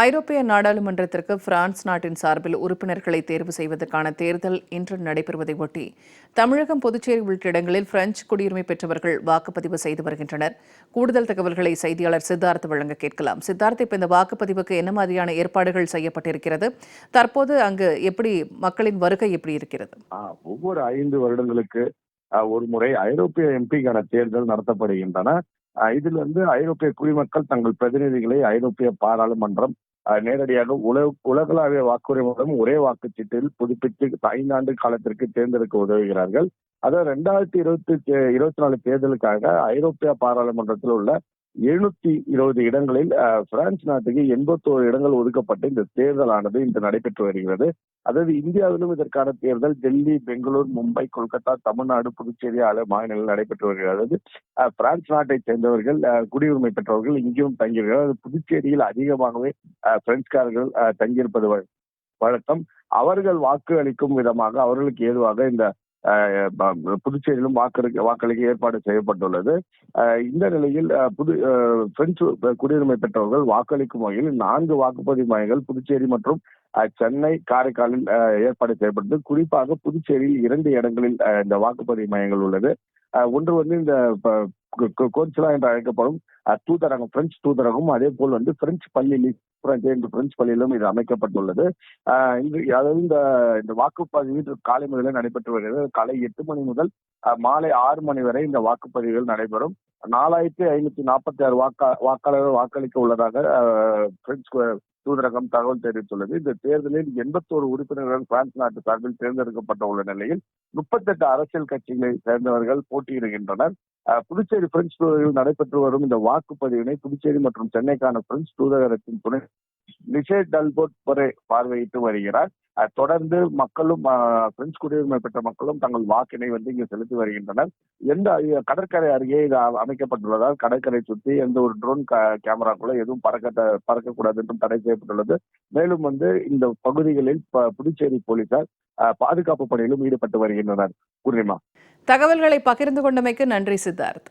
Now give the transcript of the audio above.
ஐரோப்பிய நாடாளுமன்றத்திற்கு பிரான்ஸ் நாட்டின் சார்பில் உறுப்பினர்களை தேர்வு செய்வதற்கான தேர்தல் இன்று நடைபெறுவதை ஒட்டி தமிழகம் புதுச்சேரி உள்ளிட்ட இடங்களில் பிரெஞ்சு குடியுரிமை பெற்றவர்கள் வாக்குப்பதிவு செய்து வருகின்றனர். கூடுதல் தகவல்களை செய்தியாளர் சித்தார்த் வழங்க கேட்கலாம். சித்தார்த் இப்ப இந்த வாக்குப்பதிவுக்கு என்ன மாதிரியான ஏற்பாடுகள் செய்யப்பட்டிருக்கிறது? தற்போது அங்கு எப்படி மக்களின் வருகை எப்படி இருக்கிறது? ஒவ்வொரு ஐந்து வருடங்களுக்கு ஒரு முறை ஐரோப்பிய எம்பிக்கான தேர்தல் நடத்தப்படுகின்றன. இதுல இருந்து ஐரோப்பிய குடிமக்கள் தங்கள் பிரதிநிதிகளை ஐரோப்பிய பாராளுமன்றம் நேரடியாக உலக உலகளாவிய வாக்குரிமையுடன் ஒரே வாக்குச்சீட்டில் புதுப்பித்து ஐந்தாண்டு காலத்திற்கு தேர்ந்தெடுக்க உதவுகிறார்கள். அதாவது ரெண்டாயிரத்தி இருபத்தி இருபத்தி நாலு தேர்தலுக்காக ஐரோப்பிய பாராளுமன்றத்தில் உள்ள எழுநூத்தி இருபது இடங்களில் பிரான்ஸ் நாட்டுக்கு எண்பத்தோரு இடங்கள் ஒதுக்கப்பட்டு இந்த தேர்தலானது இன்று நடைபெற்று வருகிறது. அதாவது இந்தியாவிலும் இதற்கான தேர்தல் டெல்லி பெங்களூர் மும்பை கொல்கத்தா தமிழ்நாடு புதுச்சேரி ஆகிய மாநிலங்களில் நடைபெற்று வருகிறது. அதாவது பிரான்ஸ் நாட்டை சேர்ந்தவர்கள் அஹ், குடியுரிமை பெற்றவர்கள் இங்கேயும் தங்கியிருக்கிறார் புதுச்சேரியில் அதிகமாகவே பிரெஞ்சுக்காரர்கள் அஹ், தங்கியிருப்பது வழக்கம். அவர்கள் வாக்கு அளிக்கும் விதமாக அவர்களுக்கு ஏதுவாக இந்த புதுச்சேரியிலும் வாக்களிக்க வாக்களிக்க ஏற்பாடு செய்யப்பட்டுள்ளது. இந்த நிலையில் அஹ், புது பிரெஞ்சு குடியுரிமை பெற்றவர்கள் வாக்களிக்கும் வகையில் நான்கு வாக்குப்பதிவு மையங்கள் புதுச்சேரி மற்றும் சென்னை காரைக்காலில் அஹ், ஏற்பாடு செய்யப்பட்டது. குறிப்பாக புதுச்சேரியில் இரண்டு இடங்களில் இந்த வாக்குப்பதிவு மையங்கள் உள்ளது. அஹ், ஒன்று வந்து இந்த கோன்சிலா என்று அழைக்கப்படும் தூதரகம் பிரெஞ்சு தூதரகம் அதே போல் வந்து பிரெஞ்சு பள்ளியில் பிரெஞ்சு என்று பிரெஞ்சு பள்ளியிலும் இது அமைக்கப்பட்டுள்ளது. அதாவது இந்த இந்த வாக்குப்பதிவு காலை முதலே நடைபெற்று வருகிறது. காலை எட்டு மணி முதல் மாலை ஆறு மணி வரை இந்த வாக்குப்பதிவுகள் நடைபெறும். நாலாயிரத்தி ஐநூத்தி நாற்பத்தி ஆறு வாக்கா வாக்காளர்கள் வாக்களிக்க உள்ளதாக அஹ், பிரெஞ்சு தூதரகம் தகவல் தெரிவித்துள்ளது. இந்த தேர்தலில் எண்பத்தோரு உறுப்பினர்கள் பிரான்ஸ் நாட்டு சார்பில் தேர்ந்தெடுக்கப்பட்ட உள்ள நிலையில் முப்பத்தெட்டு அரசியல் கட்சிகளை சேர்ந்தவர்கள் போட்டியிடுகின்றனர். புதுச்சேரி பிரெஞ்சு தூதரில் நடைபெற்று வரும் இந்த வாக்குப்பதிவினை புதுச்சேரி மற்றும் சென்னைக்கான பிரெஞ்சு தூதரகத்தின் துணை நிஷேத் டல்போட் வரை பார்வையிட்டு வருகிறார். தொடர்ந்து மக்களும் பிரெஞ்சு குடியுரிமை பெற்ற மக்களும் தங்கள் வாக்கினை வந்து இங்கு செலுத்தி வருகின்றனர். எந்த கடற்கரை அருகே இது அமைக்கப்பட்டுள்ளதால் கடற்கரை சுற்றி எந்த ஒரு ட்ரோன் கேமரா கூட எதுவும் பறக்க பறக்கக்கூடாது என்றும் தடை செய்யப்பட்டுள்ளது மேலும் வந்து இந்த பகுதிகளில் புதுச்சேரி போலீசார் பாதுகாப்பு பணியிலும் ஈடுபட்டு வருகின்றனர். பூர்ணிமா தகவல்களை பகிர்ந்து கொண்டமைக்கு நன்றி சித்தார்த்.